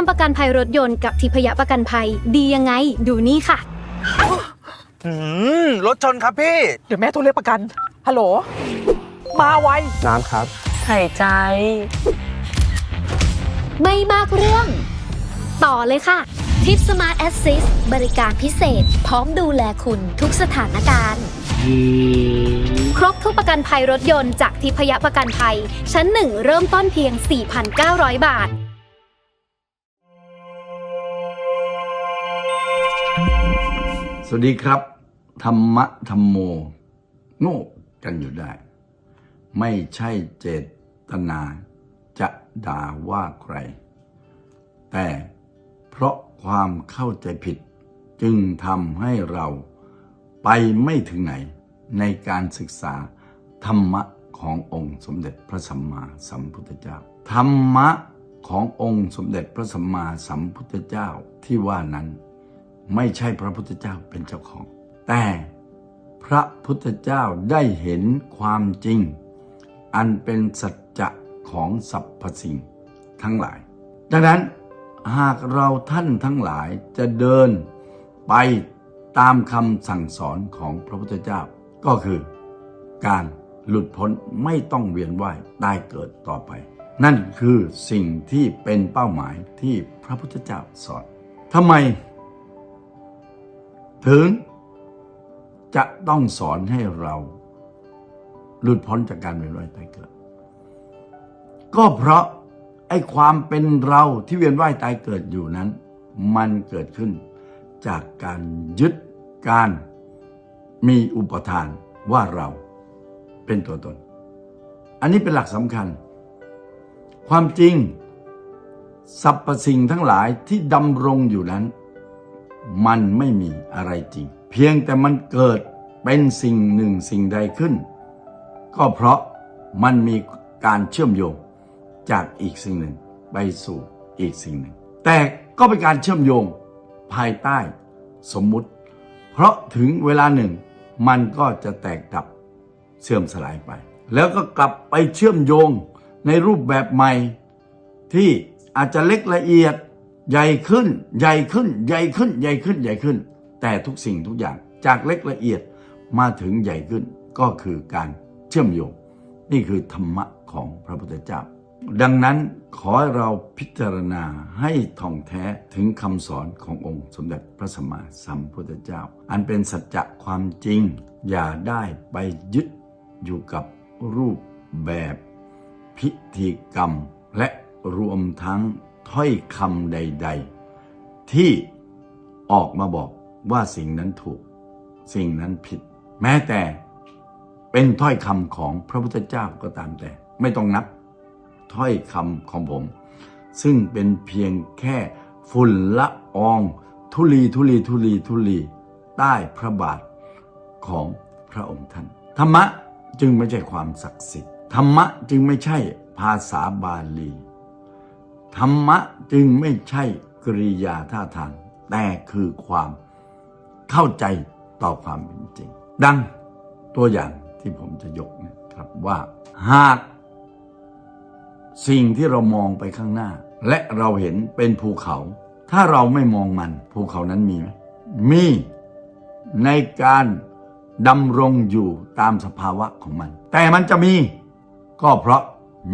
ทำประกันภัยรถยนต์กับทิพยประกันภัยดียังไง ดูนี่ค่ะ อืมรถชนครับพี่ เดี๋ยวแม่โทรเรียกประกัน ฮัลโหล มาไว น้ำครับ หายใจ ไม่มากเรื่อง ต่อเลยค่ะ ทิปสมาร์ทแอสซิสบริการพิเศษ พร้อมดูแลคุณทุกสถานการณ์ ครบทุกประกันภัยรถยนต์จากทิพยประกันภัย ชั้นหนึ่งเริ่มต้นเพียง 4,900 บาท สวัสดีครับ ธรรมะธรรมโม โง่กันอยู่ได้ ไม่ใช่เจตนาจะด่าว่าใคร แต่เพราะความเข้าใจผิดจึงทำให้เราไปไม่ถึงไหนในการศึกษาธรรมะขององค์สมเด็จพระสัมมาสัมพุทธเจ้า ธรรมะขององค์สมเด็จพระสัมมาสัมพุทธเจ้าที่ว่านั้น ไม่ใช่พระพุทธเจ้าเป็นเจ้าของ แต่พระพุทธเจ้าได้เห็นความจริง อันเป็นสัจจะของสรรพสิ่งทั้งหลาย ดังนั้นหากเราท่านทั้งหลายจะเดินไปตามคำสั่งสอนของพระพุทธเจ้า ก็คือการหลุดพ้นไม่ต้องเวียนว่ายตายเกิดต่อไป นั่นคือสิ่งที่เป็นเป้าหมายที่พระพุทธเจ้าสอนทำไม ถึงจะต้องสอนให้เราหลุดพ้นจากการเวียนว่ายตายเกิด ก็เพราะไอ้ความเป็นเราที่เวียนว่ายตายเกิดอยู่นั้น มันเกิดขึ้นจากการยึดการมีอุปทานว่าเราเป็นตัวตน อันนี้เป็นหลักสำคัญ ความจริงสรรพสิ่งทั้งหลายที่ดำรงอยู่นั้น มันไม่มีอะไรจริง เพียงแต่มันเกิดเป็นสิ่งหนึ่งสิ่งใดขึ้น ก็เพราะมันมีการเชื่อมโยงจากอีกสิ่งหนึ่งไปสู่อีกสิ่งหนึ่ง แต่ก็เป็นการเชื่อมโยงภายใต้สมมุติ เพราะถึงเวลาหนึ่ง มันก็จะแตกดับเสื่อมสลายไป แล้วก็กลับไปเชื่อมโยงในรูปแบบใหม่ที่อาจจะเล็กละเอียด ใหญ่ขึ้น ใหญ่ขึ้น ใหญ่ขึ้น ใหญ่ขึ้น ใหญ่ขึ้น แต่ทุกสิ่งทุกอย่างจากเล็กละเอียดมาถึงใหญ่ขึ้นก็คือการเชื่อมโยง นี่คือธรรมะของพระพุทธเจ้า ดังนั้นขอให้เราพิจารณาให้ท่องแท้ถึงคำสอนขององค์สมเด็จพระสัมมาสัมพุทธเจ้า อันเป็นสัจจะความจริง อย่าได้ไปยึดอยู่กับรูปแบบ พิธีกรรมและรวมทั้ง ถ้อยคำใด ๆ ที่ออกมาบอกว่าสิ่งนั้นถูก สิ่งนั้นผิด แม้แต่เป็นถ้อยคำของพระพุทธเจ้าก็ตามแต่ ไม่ต้องนับถ้อยคำของผม ซึ่งเป็นเพียงแค่ฝุ่นละออง ทุลีทุลีทุลีทุลีใต้พระบาทของพระองค์ท่าน ธรรมะจึงไม่ใช่ความศักดิ์สิทธิ์ธรรมะจึงไม่ใช่ภาษาบาลี ธรรมะจึงไม่ใช่กริยาท่าทาง แต่คือความเข้าใจต่อความเป็นจริง ดังตัวอย่างที่ผมจะยกนะครับว่าหากสิ่งที่เรามองไปข้างหน้า และเราเห็นเป็นภูเขา ถ้าเราไม่มองมันภูเขานั้นมีไหมมีในการดำรงอยู่ตามสภาวะของมัน แต่มันจะมีก็เพราะ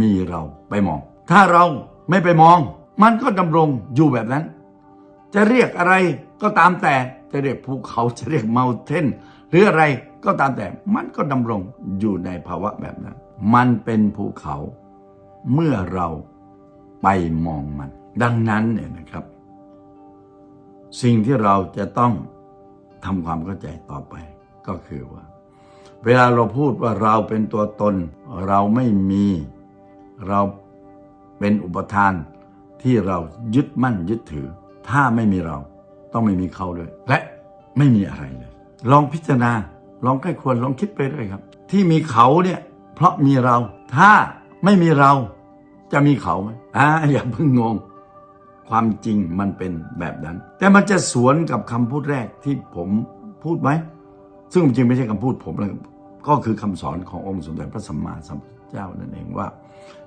มีเราไปมอง ถ้าเรา ไม่ไปมอง มันก็ดำรงอยู่แบบนั้น จะเรียกอะไรก็ตามแต่จะเรียกภูเขาจะเรียกเม t เทนหรืออะไรก็ตามแต่มันก็ดำรงอยู่ในภาวะแบบนั้น มันเป็นภูเขาเมื่อเราไปมองมัน ดังนั้นเนี่ยนะครับ สิ่งที่เราจะต้องทำความเข้าใจต่อไปก็คือว่า เวลาเราพูดว่าเราเป็นตัวตน เราไม่มี เรา เป็นอุปทานที่เรายึดมั่นยึดถือ ถ้าไม่มีเราต้องไม่มีเขาเลยและไม่มีอะไรเลย ลองพิจารณาลองใกล้ควรลองคิดไปด้วยครับ ที่มีเขาเนี่ย เพราะมีเรา ถ้าไม่มีเราจะมีเขาไหมอ่าอย่าเพิ่งงง ความจริงมันเป็นแบบนั้น แต่มันจะสวนกับคำพูดแรกที่ผมพูดไหมซึ่งจริงไม่ใช่คำพูดผมเลยก็คือคำสอนขององค์สมเด็จพระสัมมาสัมพุทธเจ้านั่นเองว่า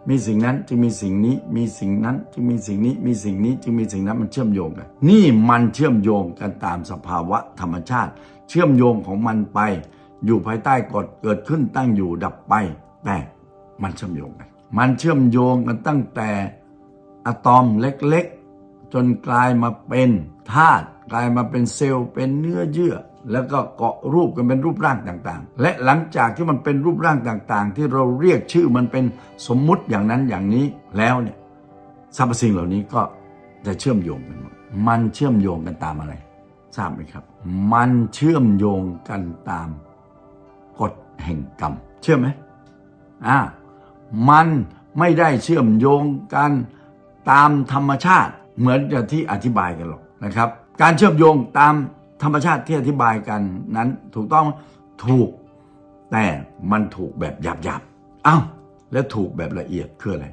มีสิ่งนั้นจึงมีสิ่งนี้ มีสิ่งนั้นจึงมีสิ่งนี้ มีสิ่งนี้จึงมีสิ่งนั้นมันเชื่อมโยงกันนี่มันเชื่อมโยงกันตามสภาวะธรรมชาติ เชื่อมโยงของมันไป อยู่ภายใต้กฎเกิดขึ้นตั้งอยู่ดับไป แต่มันเชื่อมโยงกันมันเชื่อมโยงกันตั้งแต่อะตอมเล็กๆ จนกลายมาเป็นธาตุกลายมาเป็นเซลล์เป็นเนื้อเยื่อ แล้วก็เกาะรูปกันเป็นรูปร่างต่างๆ และหลังจากที่มันเป็นรูปร่างต่างๆ ที่เราเรียกชื่อมันเป็นสมมุติอย่างนั้นอย่างนี้แล้วเนี่ยสรรพสิ่งเหล่านี้ก็จะเชื่อมโยงกันมดมันเชื่อมโยงกันตามอะไร ทราบไหมครับ มันเชื่อมโยงกันตามกฎแห่งกรรม เชื่อไหมอ่ามันไม่ได้เชื่อมโยงกันตามธรรมชาติเหมือนกับที่อธิบายกันหรอกนะครับ การเชื่อมโยงตาม ธรรมชาติที่อธิบายกันนั้นถูกต้องถูก แต่มันถูกแบบหยาบๆอ้าวแล้วถูกแบบละเอียดคืออะไร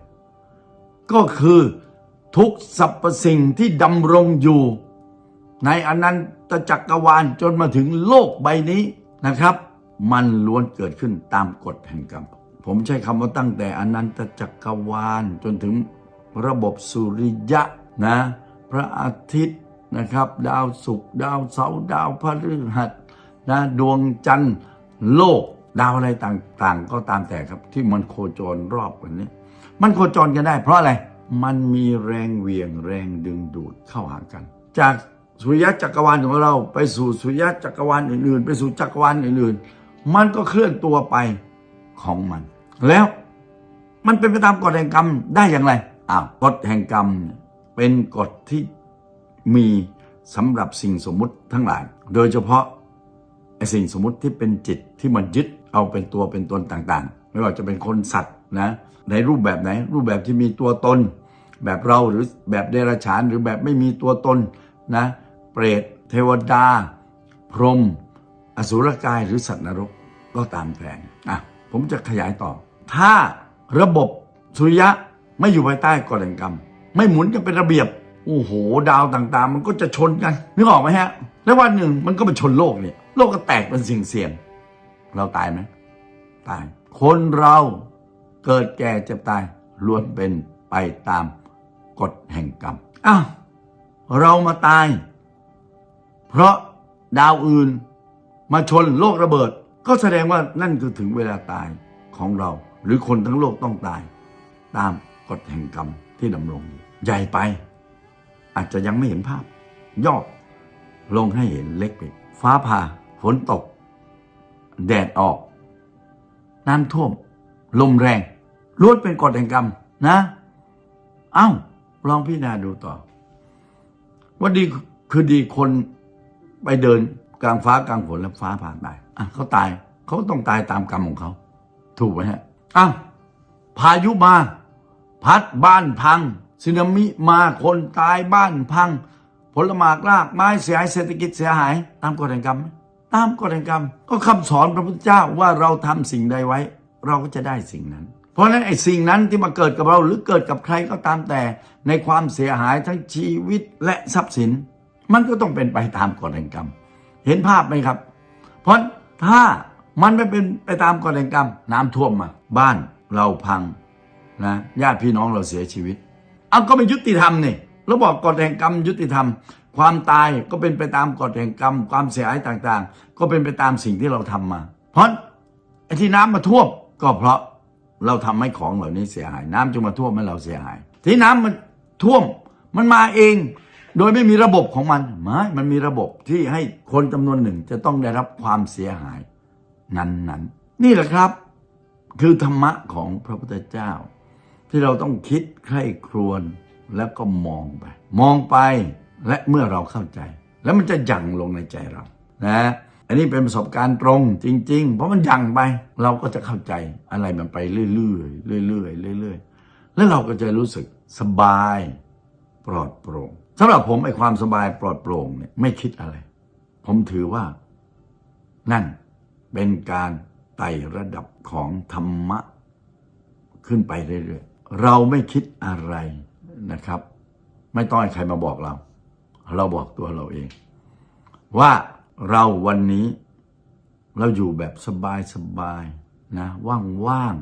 ก็คือทุกสรรพสิ่งที่ดำรงอยู่ ในอนันตจักรวาลจนมาถึงโลกใบนี้นะครับ มันล้วนเกิดขึ้นตามกฎแห่งกรรม ผมใช้คำว่าตั้งแต่อนันตจักรวาลจนถึงระบบสุริยะนะ พระอาทิตย์ นะครับ ดาวศุกร์ดาวเสาร์ดาวพฤหัสนะดวงจันทร์โลก ดาวอะไรต่างๆ ก็ตามแต่ครับ ที่มันโคจรรอบกันนี้ มันโคจรกันได้เพราะอะไร มันมีแรงเหวี่ยงแรงดึงดูดเข้าหากัน จากสุริยะจักรวาลของเราไปสู่สุริยะจักรวาลอื่นๆ ไปสู่จักรวาลอื่นๆ มันก็เคลื่อนตัวไปของมัน แล้วมันเป็นไปตามกฎแห่งกรรมได้อย่างไรอ้าวกฎแห่งกรรมเป็นกฎที่ มีสำหรับสิ่งสมมุติทั้งหลาย โดยเฉพาะไอ้สิ่งสมมุติที่เป็นจิตที่มันยึดเอาเป็นตัวเป็นตนต่างๆ ไม่ว่าจะเป็นคนสัตว์นะในรูปแบบไหน รูปแบบที่มีตัวตน แบบเราหรือแบบเดรัจฉานหรือแบบไม่มีตัวตนนะเปรตเทวดา พรหมอสุรกายหรือสัตว์นรกก็ตามแต่อะผมจะขยายต่อ ถ้าระบบสุริยะไม่อยู่ภายใต้กฎแห่งกรรม ไม่หมุนกันเป็นระเบียบ โอ้โหดาวต่างๆ มันก็จะชนกันนึกออกไหมฮะ แล้ววันหนึ่งมันก็ไปชนโลกเนี่ย โลกก็แตกเป็นสิ่งเสี่ยงเราตายไหมตาย คนเราเกิดแก่เจ็บตายล้วนเป็นไปตามกฎแห่งกรรมอ้าวเรามาตาย เพราะดาวอื่นมาชนโลกระเบิด ก็แสดงว่านั่นคือถึงเวลาตายของเรา หรือคนทั้งโลกต้องตาย ตามกฎแห่งกรรมที่ดำรงอยู่ใหญ่ไป อาจจะยังไม่เห็นภาพ ย่อลงให้เห็นเล็กไปฟ้าผ่าฝนตก แดดออก น้ำท่วม ลมแรงล้วนเป็นกฎแห่งกรรมนะ เอ้า ลองพิจารณาดูต่อ ว่าดีคือดีคนไปเดินกลางฟ้ากลางฝนแล้วฟ้าผ่าตายอะเขาตายเขาต้องตายตามกรรมของเขา ถูกไหมฮะอ้าวพายุมา พัดบ้านพัง สึนามิมาคนตายบ้านพัง ผลหมากรากไม้เสียหายเศรษฐกิจเสียหาย ตามกฎแห่งกรรมไหมตามกฎแห่งกรรม ก็คำสอนพระพุทธเจ้าว่าเราทำสิ่งใดไว้ เราก็จะได้สิ่งนั้น เพราะฉะนั้นไอ้สิ่งนั้นที่มาเกิดกับเราหรือเกิดกับใครก็ตามแต่ในความเสียหายทั้งชีวิตและทรัพย์สิน มันก็ต้องเป็นไปตามกฎแห่งกรรม เห็นภาพไหมครับ เพราะถ้ามันไม่เป็นไปตามกฎแห่งกรรม น้ำท่วมมา บ้านเราพังนะญาติพี่น้องเราเสียชีวิต เอาก็ไม่ยุติธรรมนี่เราบอกกฎแห่งกรรมยุติธรรม ความตายก็เป็นไปตามกฎแห่งกรรม ความเสียหายต่างๆ ก็เป็นไปตามสิ่งที่เราทำมา เพราะไอ้ที่น้ำมาท่วมก็เพราะเราทำให้ของเหล่านี้เสียหาย น้ำจึงมาท่วมให้เราเสียหาย ที่น้ำมันท่วมมันมาเอง โดยไม่มีระบบของมันไม่มันมีระบบที่ให้คนจำนวนหนึ่งจะต้องได้รับความเสียหายนั้นๆนี่แหละครับ คือธรรมะของพระพุทธเจ้า ที่เราต้องคิดใคร่ครวญแล้วก็มองไป มองไปและเมื่อเราเข้าใจ แล้วมันจะยั่งลงในใจเรานะอันนี้เป็นประสบการณ์ตรงจริง ๆ เพราะมันยั่งไป เราก็จะเข้าใจอะไรมันไปเรื่อยๆเรื่อยๆเรื่อยๆแล้วเราก็จะรู้สึกสบายปลอดโปร่งสำหรับผมไอ้ความสบายปลอดโปร่งเนี่ยไม่คิดอะไร ผมถือว่า นั่นเป็นการไต่ระดับของธรรมะ ขึ้นไปเรื่อยๆ เราไม่คิดอะไรนะครับ ไม่ต้องให้ใครมาบอกเรา เราบอกตัวเราเอง ว่าเราวันนี้เราอยู่แบบสบายๆนะว่าง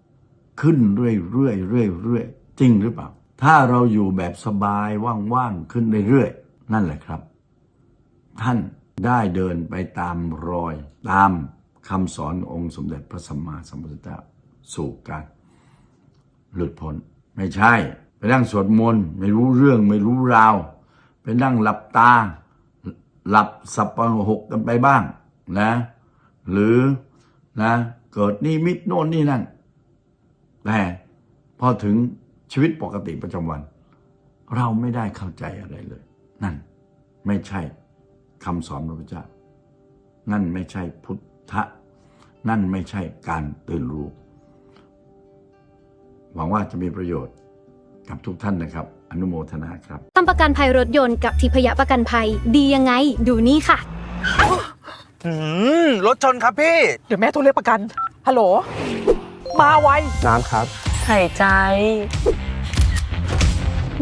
ๆขึ้นเรื่อยๆเรื่อยๆเรื่อยๆจริงหรือเปล่า ถ้าเราอยู่แบบสบายว่างๆขึ้นเรื่อยๆนั่นแหละครับ ท่านได้เดินไปตามรอย ตามคำสอนองค์สมเด็จพระสัมมาสัมพุทธเจ้าสู่การ หลุดพ้นไม่ใช่ ไปนั่งสวดมนต์ไม่รู้เรื่องไม่รู้ราว ไปนั่งหลับตา หลับสับประหกกันไปบ้างนะ หรือนะเกิดนิมิตโน่นนี่นั่น แต่พอถึงชีวิตปกติประจำวัน เราไม่ได้เข้าใจอะไรเลย นั่นไม่ใช่คำสอนพระพุทธเจ้านั่นไม่ใช่พุทธะ นั่นไม่ใช่การตื่นรู้ หวังว่าจะมีประโยชน์กับทุกท่านนะครับ อนุโมทนาครับทำประกันภัยรถยนต์กับทิพยประกันภัยดียังไง ดูนี่ค่ะอืมรถชนครับพี่ เดี๋ยวแม่โทรเรียกประกัน ฮัลโหล มาไว น้ำครับใส่ใจ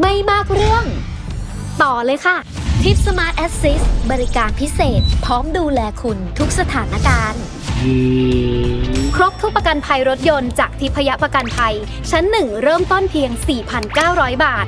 ไม่มากเรื่อง ต่อเลยค่ะ ทิปสมาร์ทแอสซิสบริการพิเศษ พร้อมดูแลคุณทุกสถานการณ์ ครบทุกประกันภัยรถยนต์จากทิพยประกันภัย ชั้น 1 เริ่มต้นเพียง 4,900 บาท